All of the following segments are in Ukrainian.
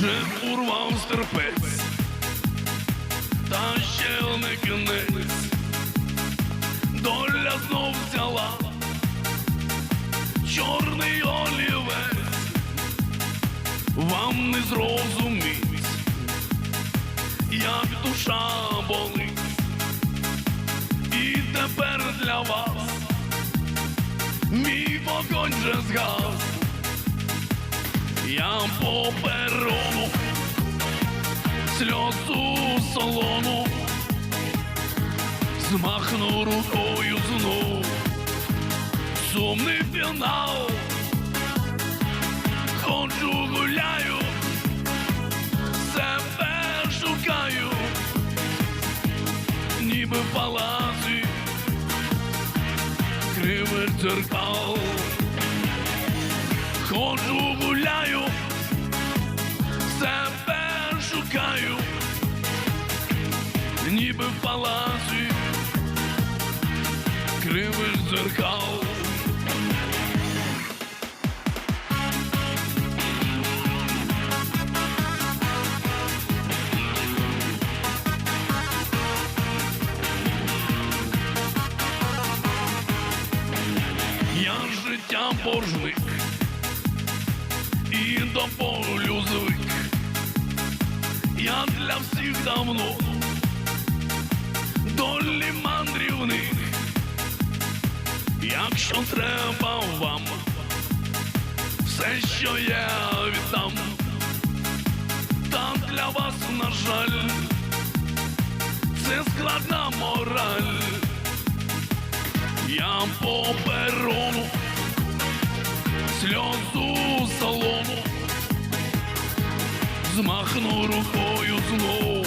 вже урвав стерпець, та ще не кінець, доля знов взяла, чорний олівець, вам не зрозуміть, як душа болить, і тепер для вас мій вогонь вже згас. Я попереду сльозу солону, змахну рукою знов, сумний фінал, ходжу гуляю, себе шукаю, ніби в палаці. Кривих дзеркал, ходжу гуляю. Себе шукаю, ніби в палаці кривих дзеркал. Я життя боржник і до полю звик. Я для всіх давно долі мандрівник. Якщо треба вам, все, що я віддам, та для вас, на жаль, це складна мораль. Я по перону сльозу салону змахну рукою знов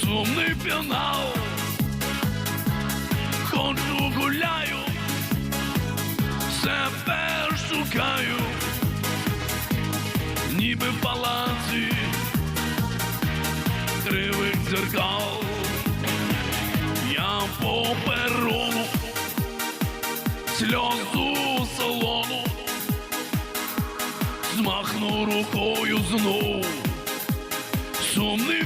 сумний п'янав, ходжу гуляю, себе шукаю, ніби в палаці. Кривих дзеркал, я по перону сльоз. змахну рукою знов, сумний